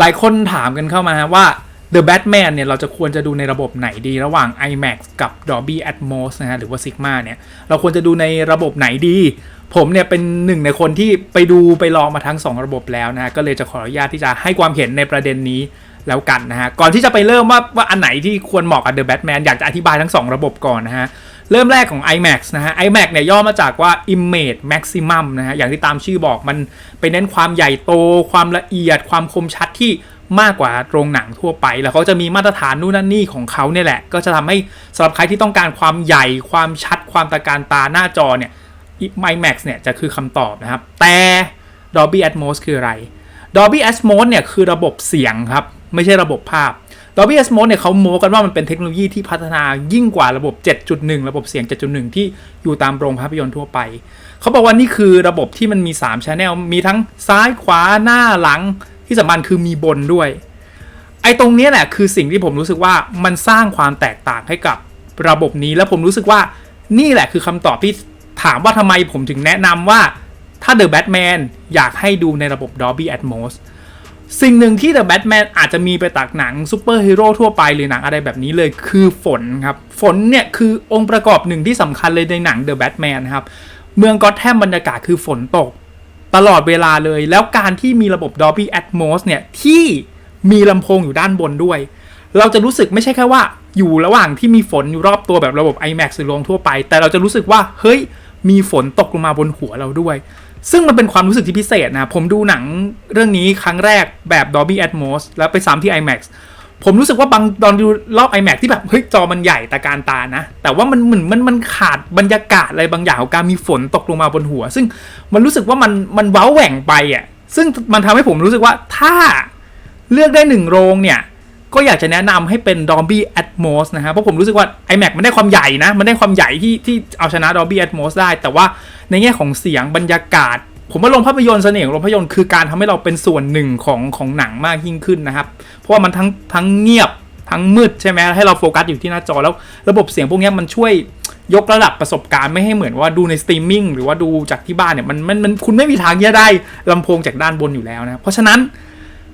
หลายคนถามกันเข้ามาว่า The Batman เนี่ย เราจะควรจะดูในระบบไหนดีระหว่าง IMAX กับ Dolby Atmos นะฮะ หรือว่า Sigma เนี่ย เราควรจะดูในระบบไหนดี ผมเนี่ย เป็นหนึ่งในคนที่ไปดูไปลองมาทั้ง 2 ระบบแล้วนะฮะ ก็เลยจะขออนุญาตที่จะให้ความเห็นในประเด็นนี้แล้วกันนะฮะ ก่อนที่จะไปเริ่มว่าว่าอันไหนที่ควรเหมาะกับ The Batman อยากจะอธิบายทั้ง 2 ระบบก่อนนะฮะ เริ่มแรกของ IMAX นะฮะ IMAX เนี่ยย่อมาจากว่า Image Maximum นะฮะ อย่างที่ตามชื่อบอกมันไปเน้นความใหญ่โต ความละเอียด ความคมชัดที่มากกว่าโรงหนังทั่วไป แล้วเขาจะมีมาตรฐานนู่นนั่นนี่ของเขาเนี่ยแหละ ก็จะทำให้สำหรับใครที่ต้องการความใหญ่ ความชัด ความตะการตาหน้าจอเนี่ย IMAX เนี่ยจะคือคำตอบนะครับ แต่ Dolby Atmos คืออะไร Dolby Atmos เนี่ยคือระบบเสียงครับ ไม่ใช่ระบบภาพ Dolby Atmos เนี่ยเขาโม้กันว่ามันเป็นเทคโนโลยีที่พัฒนายิ่งกว่าระบบ 7.1 ระบบเสียง 7.1 ที่อยู่ตามโรงภาพยนตร์ทั่วไป เขาบอกว่านี่คือระบบที่มันมี3 Channel มีทั้งซ้ายขวาหน้าหลังที่สำคัญคือมีบนด้วย ไอ้ตรงนี้แหละคือสิ่งที่ผมรู้สึกว่ามันสร้างความแตกต่างให้กับระบบนี้ แล้วผมรู้สึกว่านี่แหละคือคำตอบที่ถามว่าทำไมผมถึงแนะนำว่าถ้า The Batman อยากให้ดูในระบบ Dolby Atmos สิ่งหนึ่งที่ The Batman อาจจะมีไปตักหนังซูเปอร์ฮีโร่ทั่วไปหรือหนังอะไรแบบนี้เลยคือฝนครับ ฝนเนี่ยคือองค์ประกอบหนึ่งที่สำคัญเลยในหนัง The Batman นครับ เมืองก็อตแทมบรรยากาศคือฝนตก ตลอดเวลาเลย แล้วการที่มีระบบ Dolby Atmos เนี่ย ที่มีลำโพงอยู่ด้านบนด้วย เราจะรู้สึกไม่ใช่แค่ว่า อยู่ระหว่างที่มีฝนอยู่รอบตัวแบบระบบ IMAX หรือโรงทั่วไป แต่เราจะรู้สึกว่าเฮ้ยมีฝนตกลงมาบนหัวเราด้วย ซึ่งมันเป็นความรู้สึกที่พิเศษนะ ผมดูหนังเรื่องนี้ครั้งแรกแบบ Dolby Atmos แล้วไปซ้ำที่ IMAX ผมรู้สึกว่าบางตอนดูรอบ IMAX ที่แบบเฮ้ยจอมันใหญ่แตะการตานะ แต่ว่ามันเหมือนมันมันขาดบรรยากาศอะไรบางอย่างของการมีฝนตกลงมาบนหัว ซึ่งมันรู้สึกว่ามันมันเว้าแหว่งไปอะซึ่งมันทำให้ผมรู้สึกว่าถ้าเลือกได้หนึ่งโรงเนี่ย ก็อยากจะแนะนำให้เป็น Dolby Atmos นะฮะเพราะผมรู้สึกว่า iMac มันได้ความใหญ่นะ มันได้ความใหญ่ที่ที่เอาชนะ Dolby Atmos ได้ แต่ว่าในแง่ของเสียงบรรยากาศ ผมว่าโรงภาพยนตร์เสน่ห์ของโรงภาพยนตร์คือการทำให้เราเป็นส่วนหนึ่งของของหนังมากยิ่งขึ้นนะครับ เพราะว่ามันทั้งทั้งเงียบทั้งมืดใช่ไหมให้เราโฟกัสอยู่ที่หน้าจอแล้วระบบเสียงพวกนี้มันช่วยยกระดับประสบการณ์ไม่ให้เหมือนว่าดูในสตรีมมิ่งหรือว่าดูจากที่บ้านเนี่ยมันมันมันคุณไม่มีทางที่จะได้ลำโพงจากด้านบนอยู่แล้วนะเพราะฉะนั้น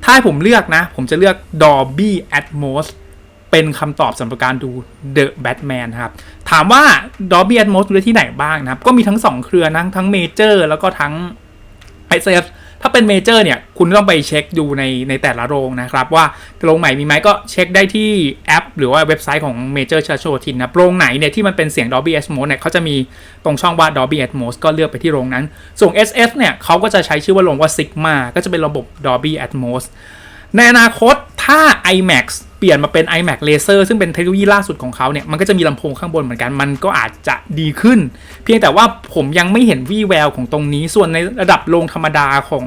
ถ้าให้ผมเลือกนะ ผมจะเลือก Dolby Atmos เป็นคำตอบสำหรับการดู The Batman ครับ ถามว่า Dolby Atmos ดูได้ที่ไหนบ้างนะครับ ก็มีทั้ง 2 เครือนะทั้ง Major แล้วก็ทั้ง SF ถ้าเป็นเมเจอร์เนี่ยคุณต้องไปเช็คดูในในแต่ละโรงนะครับ ว่าโรงใหม่มีไหมก็เช็คได้ที่แอป หรือว่าเว็บไซต์ของเมเจอร์ชาโชทินนะโรงไหนเนี่ยที่มันเป็นเสียง Dolby Atmos เนี่ยเขาจะมีตรงช่องว่า Dolby Atmos ก็เลือกไปที่โรงนั้น ส่วน SF เนี่ยเขาก็จะใช้ชื่อว่าโรงว่า Sigma ก็จะเป็นระบบ Dolby Atmos ในอนาคต ถ้า IMAX เปลี่ยนมาเป็น iMac Laser ซึ่งเป็นเทคโนโลยีล่าสุดของเขาเนี่ย มันก็จะมีลำโพงข้างบนเหมือนกัน มันก็อาจจะดีขึ้น เพียงแต่ว่าผมยังไม่เห็นวี่แววของตรงนี้ ส่วนในระดับโรงธรรมดาของ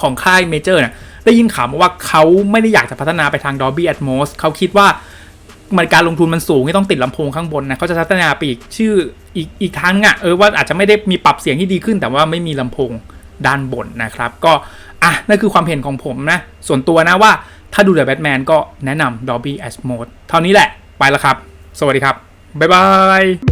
ของค่ายเมเจอร์เนี่ย ได้ยินข่าวมาว่าเขาไม่ได้อยากจะพัฒนาไปทาง Dolby Atmos เขาคิดว่ามันการลงทุนมันสูงที่ต้องติดลำโพงข้างบนนะเขาจะพัฒนาไปอีกชื่ออีกอีกทางอะเออว่าอาจจะไม่ได้มีปรับเสียงที่ดีขึ้น แต่ว่าไม่มีลำโพงด้านบนนะครับ ก็อะนั่นคือความเห็นของผมนะ ส่วนตัวนะว่า ถ้าดูเดอะแบทแมนก็แนะนำดอบบี้แอสโมดเท่านี้แหละไปแล้วครับ สวัสดีครับ บ๊ายบาย